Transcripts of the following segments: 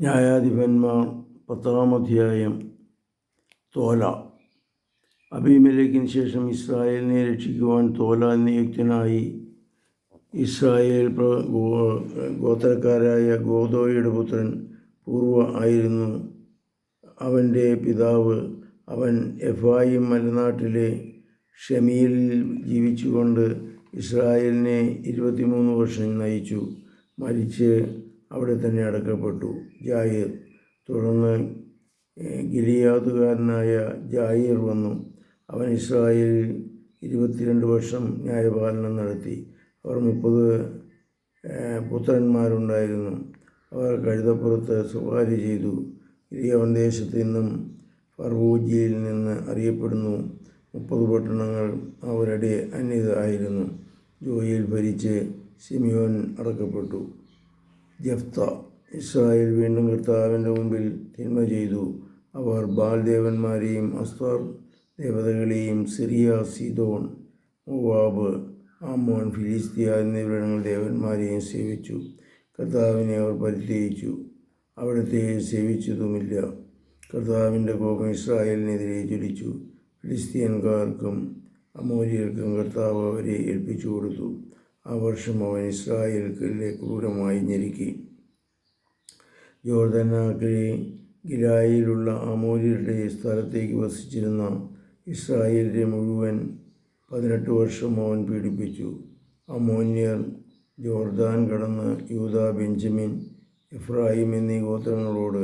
ന്യായാധിപന്മാർ പത്താം അധ്യായം തോല. അബീമലേക്കിന് ശേഷം ഇസ്രായേലിനെ രക്ഷിക്കുവാൻ തോല നിയുക്തനായി ഇസ്രായേൽ ഗോത്രക്കാരായ ഗോദോയുടെ പുത്രൻ പൂർവ ആയിരുന്നു അവന്റെ പിതാവ്. അവൻ എഫായിം മലനാട്ടിലെ ഷമീലിൽ ജീവിച്ചുകൊണ്ട് ഇസ്രായേലിനെ ഇരുപത്തിമൂന്ന് വർഷം നയിച്ചു. മരിച്ച് അവിടെ തന്നെ അടക്കപ്പെട്ടു. ജായിർ തുടർന്ന് ഗിലിയാതുകാരനായ ജായിർ വന്നു. അവൻ ഇസ്രായേലിൽ ഇരുപത്തിരണ്ട് വർഷം ന്യായപാലനം നടത്തി. അവർ മുപ്പത് പുത്രന്മാരുണ്ടായിരുന്നു. അവർ കഴുതപ്പുറത്ത് സ്വകാര്യ ചെയ്തു. ഗിരിയവൻ ദേശത്ത് നിന്നും ഫർവൂജിയിൽ നിന്ന് അറിയപ്പെടുന്നു. മുപ്പത് പട്ടണങ്ങൾ അവരുടെ അന്യതായിരുന്നു ജോയിൽ ഭരിച്ച് സിമിയോൻ അടക്കപ്പെട്ടു. ജഫ്ത ഇസ്രായേൽ വീണ്ടും കർത്താവിന്റെ മുമ്പിൽ തിന്മ ചെയ്തു. അവർ ബാൽ ദേവന്മാരെയും അസ്വർ ദേവതകളെയും Syria Sidon Moab Ammon Philistia എന്നിവിടങ്ങൾ ദേവന്മാരെയും സേവിച്ചു. കർത്താവിനെ അവർ പരിത്യജിച്ചു അവിടുത്തെ സേവിച്ചതുമില്ല. കർത്താവിന്റെ കോപം ഇസ്രായേലിനെതിരെ ജ്വലിച്ചു. ഫിലിസ്തീൻകാർക്കും അമോര്യർക്കും കർത്താവ് അവരെ ഏൽപ്പിച്ചു കൊടുത്തു. ആ വർഷം അവൻ ഇസ്രായേൽക്കിലെ ക്രൂരമായി ഞെരുക്കി. ജോർദനാക്കിലെ ഗിലായിലുള്ള അമോര്യരുടെ സ്ഥലത്തേക്ക് വസിച്ചിരുന്ന ഇസ്രായേലിനെ മുഴുവൻ പതിനെട്ട് വർഷം അവൻ പീഡിപ്പിച്ചു. അമോന്യർ ജോർദാൻ കടന്ന് യൂത ബെഞ്ചമിൻ എഫ്രായിം എന്നീ ഗോത്രങ്ങളോട്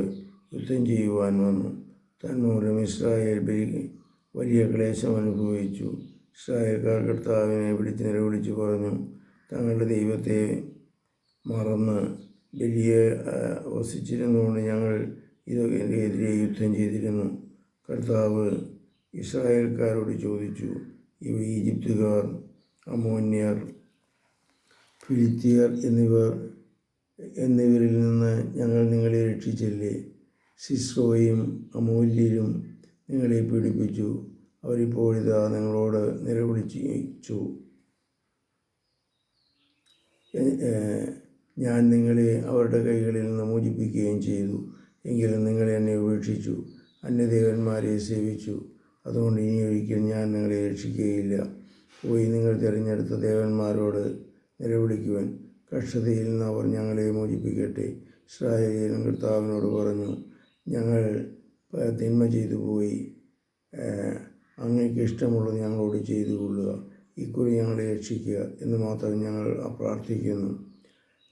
യുദ്ധം ചെയ്യുവാൻ വന്നു. തന്നൂലം ഇസ്രായേൽ വലിയ ക്ലേശം അനുഭവിച്ചു. ഇസ്രായേൽക്കാർ കർത്താവിനെ വിളിച്ച് നിലവിളിച്ച് പറഞ്ഞു തങ്ങളുടെ ദൈവത്തെ മറന്ന് ബലിയെ വസിച്ചിരുന്നുകൊണ്ട് ഞങ്ങൾ ഇതിനെതിരെ യുദ്ധം ചെയ്തിരുന്നു. കർത്താവ് ഇസ്രായേൽക്കാരോട് ചോദിച്ചു ഇവ ഈജിപ്തുകാർ അമോന്യർ ഫിലിത്തിയർ എന്നിവർ എന്നിവരിൽ നിന്ന് ഞങ്ങൾ നിങ്ങളെ രക്ഷിച്ചില്ലേ? സിസ്രോയും അമൂല്യരും നിങ്ങളെ പീഡിപ്പിച്ചു. അവരിപ്പോഴിതാ നിങ്ങളോട് നിലവിളിച്ചു. ഞാൻ നിങ്ങളെ അവരുടെ കൈകളിൽ നിന്ന് മോചിപ്പിക്കുകയും ചെയ്തു. എങ്കിലും നിങ്ങൾ എന്നെ ഉപേക്ഷിച്ചു. അന്യദേവന്മാരെ സേവിച്ചു. അതുകൊണ്ട് ഇനി ഒരിക്കൽ ഞാൻ നിങ്ങളെ രക്ഷിക്കുകയില്ല. പോയി നിങ്ങൾ തിരഞ്ഞെടുത്ത ദേവന്മാരോട് നിലവിളിക്കുവാൻ കഷ്ടതയിൽ നിന്ന് അവർ ഞങ്ങളെ മോചിപ്പിക്കട്ടെ. ഇസ്രായേലും കർത്താവിനോട് പറഞ്ഞു ഞങ്ങൾ തിന്മ ചെയ്തു പോയി അങ്ങേക്ക് ഇഷ്ടമുള്ളത് ഞങ്ങളോട് ചെയ്തു കൊള്ളുക ഇക്കുറി ഞങ്ങളെ രക്ഷിക്കുക എന്ന് മാത്രം ഞങ്ങൾ പ്രാർത്ഥിക്കുന്നു.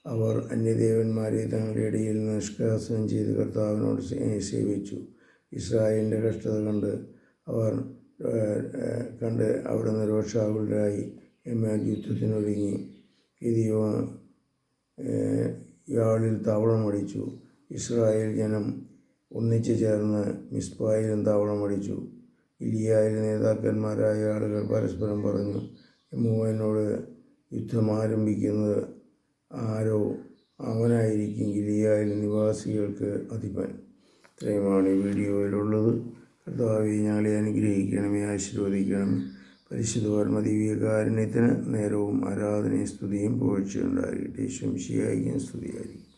അവർ അന്യദേവന്മാരെ തങ്ങളുടെ ഇടയിൽ നിഷ്കാസനം ചെയ്ത് കർത്താവിനോട് സേവിച്ചു. ഇസ്രായേലിന്റെ കഷ്ടത കണ്ട് അവർ കണ്ട് അവിടെ രോഷാകുലരായി എമ്മ യുദ്ധത്തിനൊരുങ്ങി ഗിദിയോ യാളിൽ താവളമടിച്ചു ഇസ്രായേൽ ജനം ഒന്നിച്ചു ചേർന്ന് മിസ്ബായിലും താവളമടിച്ചു ഇലിയായിലെ നേതാക്കന്മാരായ ആളുകൾ പരസ്പരം പറഞ്ഞു മൂവനോട് യുദ്ധം ആരംഭിക്കുന്നത് ആരോ? അവനായിരിക്കും ഗിലിയായിൽ നിവാസികൾക്ക് അധിപൻ. ഇത്രയുമാണ് ഈ വീഡിയോയിലുള്ളത്. കർത്താവെ ഞങ്ങളെ അനുഗ്രഹിക്കണമേ ആശീർവദിക്കണമേ. പരിശുദ്ധ പരമദിവ്യകാരുണ്യത്തിന് നേരവും ആരാധനയും സ്തുതിയും പുകഴ്ചയുണ്ടായിരിക്കട്ടെ ശംശിയായിരിക്കും സ്തുതിയായിരിക്കും.